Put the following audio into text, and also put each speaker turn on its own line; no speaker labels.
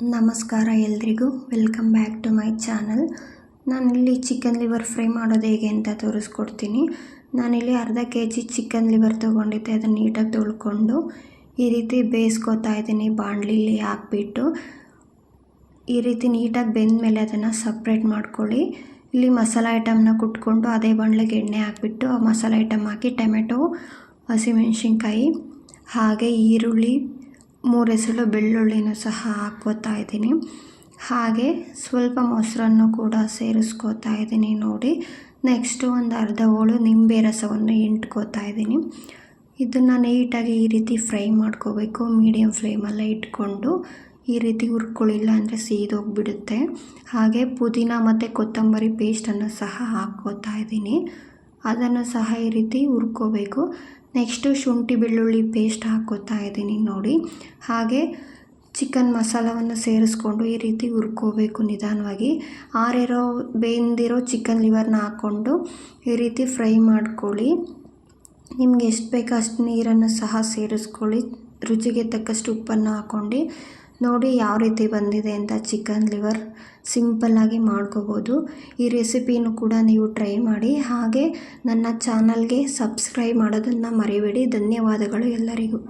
ನಮಸ್ಕಾರ ಎಲ್ರಿಗೂ. Welcome back to my channel ನಾನಿಲ್ಲಿ ಚಿಕನ್ ಲಿವರ್ ಫ್ರೈ ಮಾಡೋದು ಹೇಗೆ ಅಂತ ತೋರಿಸ್ಕೊಡ್ತೀನಿ. ನಾನಿಲ್ಲಿ ಅರ್ಧ ಕೆ ಜಿ ಚಿಕನ್ ಲಿವರ್ ತೊಗೊಂಡಿದ್ದೆ, ಅದನ್ನು ನೀಟಾಗಿ ತೊಳ್ಕೊಂಡು ಈ ರೀತಿ ಬೇಯಿಸ್ಕೊತಾ ಇದ್ದೀನಿ, ಬಾಣಲಿಲಿ ಹಾಕ್ಬಿಟ್ಟು. ಈ ರೀತಿ ನೀಟಾಗಿ ಬೆಂದ ಮೇಲೆ ಅದನ್ನು ಸಪ್ರೇಟ್ ಮಾಡ್ಕೊಳ್ಳಿ. ಇಲ್ಲಿ ಮಸಾಲ ಐಟಮ್ನ ಕುಟ್ಕೊಂಡು ಅದೇ ಬಾಣಲೆಗೆ ಎಣ್ಣೆ ಹಾಕ್ಬಿಟ್ಟು ಆ ಮಸಾಲ ಐಟಮ್ ಹಾಕಿ ಟೊಮೆಟೊ, ಹಸಿಮೆಣ್ಸಿನ್ಕಾಯಿ, ಹಾಗೆ ಈರುಳ್ಳಿ ಮೂರು ಎಸಳು ಬೆಳ್ಳುಳ್ಳಿನೂ ಸಹ ಹಾಕ್ಕೋತಾ ಇದ್ದೀನಿ. ಹಾಗೆ ಸ್ವಲ್ಪ ಮೊಸರನ್ನು ಕೂಡ ಸೇರಿಸ್ಕೋತಾ ಇದ್ದೀನಿ ನೋಡಿ. ನೆಕ್ಸ್ಟು ಒಂದು ಅರ್ಧ ಹೋಳು ನಿಂಬೆ ರಸವನ್ನು ಇಂಟ್ಕೋತಾ ಇದ್ದೀನಿ. ಇದನ್ನು ನೀಟಾಗಿ ಈ ರೀತಿ ಫ್ರೈ ಮಾಡ್ಕೋಬೇಕು. ಮೀಡಿಯಮ್ ಫ್ಲೇಮಲ್ಲೇ ಇಟ್ಕೊಂಡು ಈ ರೀತಿ ಹುರ್ಕೊಳ್ಳಿಲ್ಲ ಅಂದರೆ ಸೀದೋಗಿಬಿಡುತ್ತೆ. ಹಾಗೆ ಪುದೀನ ಮತ್ತು ಕೊತ್ತಂಬರಿ ಪೇಸ್ಟನ್ನು ಸಹ ಹಾಕ್ಕೋತಾ ಇದ್ದೀನಿ. ಅದನ್ನು ಸಹ ಈ ರೀತಿ ಹುರ್ಕೋಬೇಕು. ನೆಕ್ಸ್ಟು ಶುಂಠಿ ಬೆಳ್ಳುಳ್ಳಿ ಪೇಸ್ಟ್ ಹಾಕೋತಾ ಇದ್ದೀನಿ ನೋಡಿ. ಹಾಗೆ ಚಿಕನ್ ಮಸಾಲವನ್ನು ಸೇರಿಸ್ಕೊಂಡು ಈ ರೀತಿ ಹುರ್ಕೋಬೇಕು ನಿಧಾನವಾಗಿ. ಆರಿರೋ ಬೆಂದಿರೋ ಚಿಕನ್ ಲಿವರ್ನ ಹಾಕ್ಕೊಂಡು ಈ ರೀತಿ ಫ್ರೈ ಮಾಡ್ಕೊಳ್ಳಿ. ನಿಮ್ಗೆ ಎಷ್ಟು ಬೇಕೋ ಅಷ್ಟು ನೀರನ್ನು ಸಹ ಸೇರಿಸ್ಕೊಳ್ಳಿ. ರುಚಿಗೆ ತಕ್ಕಷ್ಟು ಉಪ್ಪನ್ನು ಹಾಕ್ಕೊಂಡು ನೋಡಿ ಯಾವ ರೀತಿ ಬಂದಿದೆ ಅಂತ ಚಿಕನ್ ಲಿವರ್ ಸಿಂಪಲ್ಲಾಗಿ ಮಾಡ್ಕೋಬೋದು. ಈ ರೆಸಿಪಿನೂ ಕೂಡ ನೀವು ಟ್ರೈ ಮಾಡಿ. ಹಾಗೆ ನನ್ನ ಚಾನಲ್ಗೆ ಸಬ್ಸ್ಕ್ರೈಬ್ ಮಾಡೋದನ್ನು ಮರಿಬೇಡಿ. ಧನ್ಯವಾದಗಳು ಎಲ್ಲರಿಗೂ.